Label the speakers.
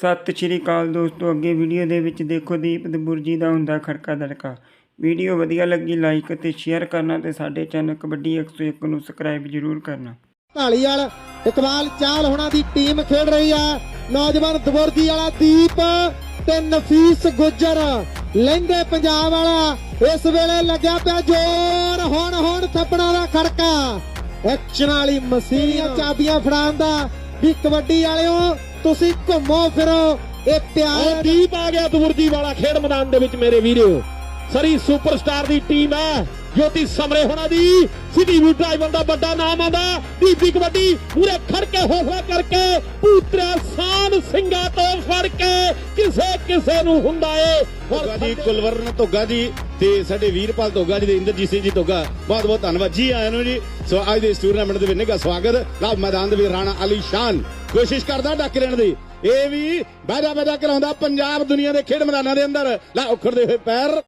Speaker 1: ਸਤਿ ਸ਼੍ਰੀ ਅਕਾਲ ਦੋਸਤੋ ਅੱਗੇ ਵੀਡੀਓ ਦੇ ਵਿੱਚ ਦੇਖੋ ਦੀਪ ਤੇ ਬੁਰਜੀ ਦਾ ਹੁੰਦਾ ਖੜਕਾ ਦੜਕਾ। ਵੀਡੀਓ ਵਧੀਆ ਲੱਗੀ ਲਾਈਕ ਅਤੇ ਸ਼ੇਅਰ ਕਰਨਾ ਤੇ ਸਾਡੇ ਚੈਨਲ ਕਬੱਡੀ 101 ਨੂੰ ਸਬਸਕ੍ਰਾਈਬ ਜ਼ਰੂਰ ਕਰਨਾ।
Speaker 2: ਢਾਲੀਵਾਲ ਇਕਬਾਲ ਚਾਲ ਹੋਣਾ ਦੀ ਟੀਮ ਖੇਡ ਰਹੀ ਆ। ਨੌਜਵਾਨ ਦਬੁਰਜੀ ਵਾਲਾ ਦੀਪ ਤੇ ਨਫੀਸ ਗੁੱਜਰ। ਲਹਿੰਦੇ ਪੰਜਾਬ ਵਾਲਾ ਇਸ ਵੇਲੇ ਲੱਗਿਆ ਪਿਆ ਜ਼ੋਰ। ਹੁਣ ਹੁਣ ਥੱਪੜਾਂ ਦਾ ਖੜਕਾ। ਐਕਸ਼ਨ ਵਾਲੀ ਮਸੀਨ ਚਾਬੀਆਂ ਫੜਾਉਣ ਦਾ ਵੀ ਕਬੱਡੀ ਵਾਲਿਓ ਤੁਸੀਂ ਘੁੰਮੋ ਫਿਰੋ। ਇਹ ਪਿਆਰ
Speaker 3: ਉਹ ਦੀਪ ਆ ਗਿਆ ਦਵੁਰਜੀ ਵਾਲਾ ਖੇਡ ਮੈਦਾਨ ਦੇ ਵਿੱਚ ਮੇਰੇ ਵੀਰੋ। ਸਰੀ ਸੁਪਰਸਟਾਰ ਦੀ ਟੀਮ ਹੈ। ਜੋਤੀ ਸਮਰੇ ਹੋਣਾ ਦੀ। ਸਿਟੀ ਵੀ ਡਰਾਈਵਰ ਦਾ ਵੱਡਾ ਨਾਮ ਆਉਂਦਾ। ਦੀਪੀ ਕਬੱਡੀ ਪੂਰੇ ਖੜ ਕੇ ਹੌਸਲਾ ਕਰਕੇ ਪੂਤਰਾ ਸਾਨ ਸਿੰਘਾਂ ਤੋਂ ਫੜ ਕੇ ਕਿਸੇ ਕਿਸੇ ਨੂੰ ਹੁੰਦਾ ਏ।
Speaker 4: ਧੋਗਾ ਜੀ ਕੁਲਵਰਨ ਧੋਗਾ ਜੀ ਤੇ ਸਾਡੇ ਵੀਰਪਾਲ ਧੋਗਾ ਜੀ ਤੇ ਇੰਦਰਜੀਤ ਸਿੰਘ ਜੀ ਧੋਗਾ ਬਹੁਤ ਬਹੁਤ ਧੰਨਵਾਦ। ਜੀ ਆਇਆਂ ਨੂੰ ਜੀ ਸੋ ਅੱਜ ਦੇ ਇਸ ਟੂਰਨਾਮੈਂਟ ਦੇ ਵਿੱਚ ਨਿੱਘਾ ਸਵਾਗਤ। ਲਵ ਮੈਦਾਨ ਦੇ ਵਿੱਚ ਰਾਣਾ ਅਲੀ ਸ਼ਾਨ ਕੋਸ਼ਿਸ਼ ਕਰਦਾ ਡੱਕ ਲੈਣ ਦੀ। ਇਹ ਵੀ ਬਾਜਾ ਬਾਜਾ ਕਰਾਉਂਦਾ ਪੰਜਾਬ ਦੁਨੀਆ ਦੇ ਖੇਡ ਮੈਦਾਨਾਂ ਦੇ ਅੰਦਰ। ਲਾ, ਉਖੜਦੇ ਹੋਏ ਪੈਰ।